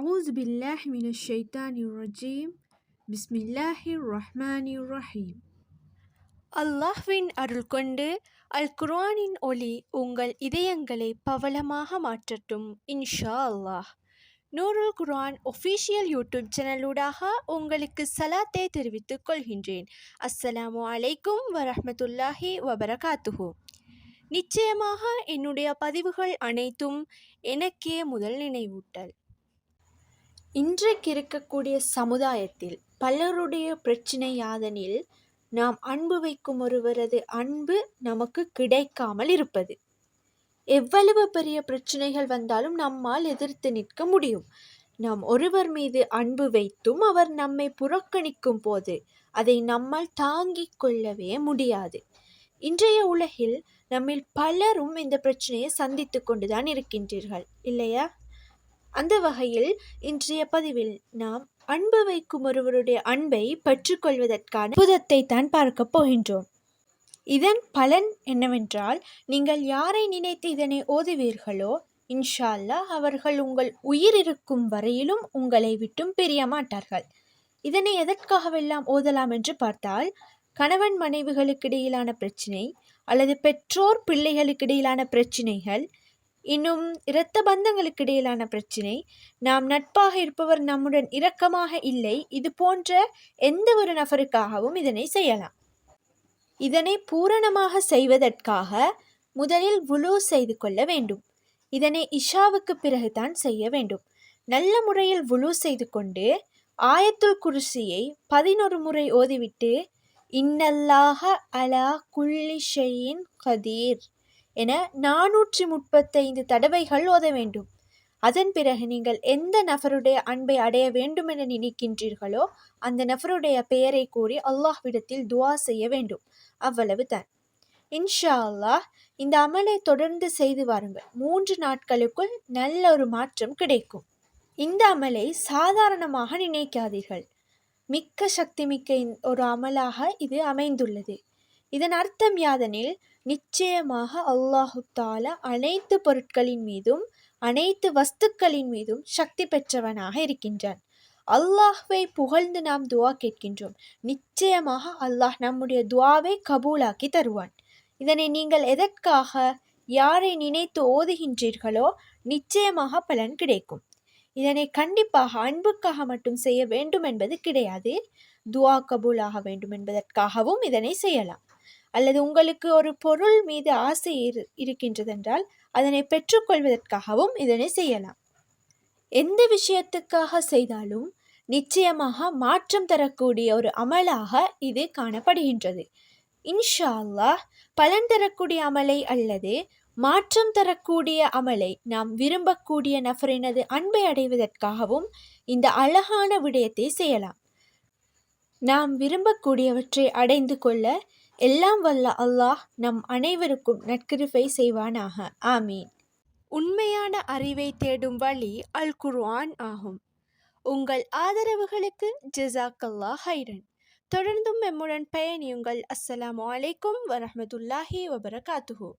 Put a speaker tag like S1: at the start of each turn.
S1: أعوذ بالله من الشيطان الرجيم بسم الله الرحمن الرحيم
S2: அல்லாஹ்வின் அருள் கொண்டு அல் குர்ஆனின் ஒளி உங்கள் இதயங்களை பவளமாக மாற்றட்டும் இன்ஷா அல்லாஹ் நூருல் குர்ஆன் ஒஃபிஷியல் யூடியூப் சேனலூடாக உங்களுக்கு சலாத்தை தெரிவித்துக் கொள்கின்றேன் அஸ்ஸலாமு அலைக்கும் வரஹ்மத்துல்லாஹி வபரகாத்துஹு நிச்சயமாக என்னுடைய பதிவுகள் அனைத்தும் எனக்கே முதல் நினைவூட்டல் இன்றைக்கு இருக்கக்கூடிய சமுதாயத்தில் பலருடைய பிரச்சனை யாதனில் நாம் அன்பு வைக்கும் ஒருவரது அன்பு நமக்கு கிடைக்காமல் இருப்பது. எவ்வளவு பெரிய பிரச்சனைகள் வந்தாலும் நம்மால் எதிர்த்து நிற்க முடியும். நாம் ஒருவர் மீது அன்பு வைத்தும் அவர் நம்மை புறக்கணிக்கும் போது அதை நம்மால் தாங்கிக் கொள்ளவே முடியாது. இன்றைய உலகில் நம்மில் பலரும் இந்த பிரச்சனையை சந்தித்து கொண்டுதான் இருக்கின்றீர்கள் இல்லையா? அந்த வகையில் இன்றைய பதிவில் நாம் அன்பு வைக்கும் ஒருவருடைய அன்பை பெற்றுக்கொள்வதற்கான அற்புதத்தை தான் பார்க்க போகின்றோம். இதன் பலன் என்னவென்றால் நீங்கள் யாரை நினைத்து இதனை ஓதுவீர்களோ இன்ஷா அல்லாஹ் அவர்கள் உங்கள் உயிர் இருக்கும் வரையிலும் உங்களை விட்டும் பிரிய மாட்டார்கள். இதனை எதற்காகவெல்லாம் ஓதலாம் என்று பார்த்தால் கணவன் மனைவிகளுக்கிடையிலான பிரச்சினை அல்லது பெற்றோர் பிள்ளைகளுக்கு இடையிலான பிரச்சினைகள் இன்னும் இரத்த பந்தங்களுக்கு இடையிலான பிரச்சினை. நாம் நட்பாக இருப்பவர் நம்முடன் இரக்கமாக இல்லை. இது போன்ற எந்த ஒரு நபருக்காகவும் இதனை செய்யலாம். இதனை பூரணமாக செய்வதற்காக முதலில் வுலு செய்து கொள்ள வேண்டும். இதனை இஷாவுக்கு பிறகுதான் செய்ய வேண்டும். நல்ல முறையில் வுலு செய்து கொண்டு ஆயத்துல் குருசியை பதினொரு முறை ஓதிவிட்டு இன்னல்லாக அலா குல்லி ஷெயின் கதீர். என நானூற்றி முப்பத்தைந்து தடவைகள் ஓத வேண்டும். அதன் பிறகு நீங்கள் எந்த நபருடைய அன்பை அடைய வேண்டும் என நினைக்கின்றீர்களோ அந்த நபருடைய பெயரை கூறி அல்லாஹ்விடத்தில் துவா செய்ய வேண்டும். அவ்வளவு தான். இன்ஷா அல்லாஹ் இந்த அமலை தொடர்ந்து செய்து வாருங்கள். மூன்று நாட்களுக்குள் நல்ல ஒரு மாற்றம் கிடைக்கும். இந்த அமலை சாதாரணமாக நினைக்காதீர்கள். மிக்க சக்தி மிக்க ஒரு அமலாக இது அமைந்துள்ளது. இதன் அர்த்தம் யாதெனில் நிச்சயமாக அல்லாஹு தாலா அனைத்து பொருட்களின் மீதும் அனைத்து வஸ்துக்களின் மீதும் சக்தி பெற்றவனாக இருக்கின்றான். அல்லாஹ்வை புகழ்ந்து நாம் துவா கேட்கின்றோம். நிச்சயமாக அல்லாஹ் நம்முடைய துவாவை கபூலாக்கி தருவான். இதனை நீங்கள் எதற்காக யாரை நினைத்து ஓதுகின்றீர்களோ நிச்சயமாக பலன் கிடைக்கும். இதனை கண்டிப்பாக அன்புக்காக மட்டும் செய்ய வேண்டும் என்பது கிடையாது. துவா கபூலாக வேண்டும் என்பதற்காகவும் இதனை செய்யலாம். அல்லது உங்களுக்கு ஒரு பொருள் மீது ஆசை இரு இருக்கின்றதென்றால் அதனை பெற்றுக்கொள்வதற்காகவும் இதனை செய்யலாம். எந்த விஷயத்துக்காக செய்தாலும் நிச்சயமாக மாற்றம் தரக்கூடிய ஒரு அமலாக இது காணப்படுகின்றது. இன்ஷா அல்லாஹ் பலன் தரக்கூடிய அமலை அல்லது மாற்றம் தரக்கூடிய அமலை நாம் விரும்பக்கூடிய நபரினது அன்பை அடைவதற்காகவும் இந்த அழகான விடயத்தை செய்யலாம். நாம் விரும்பக்கூடியவற்றை அடைந்து கொள்ள எல்லாம் வல்ல அல்லாஹ் நம் அனைவருக்கும் நட்கிருப்பை செய்வானாக. ஆமீன். உண்மையான அறிவை தேடும் வழி அல் குர்ஆன் ஆகும். உங்கள் ஆதரவுகளுக்கு ஜிசாக்கல்லா ஹைரன் தொடர்ந்தும் எம்முடன் பயணியுங்கள். அஸ்ஸலாமு அலைக்கும் வரமத்துல்லாஹி வபரகாத்துஹூ.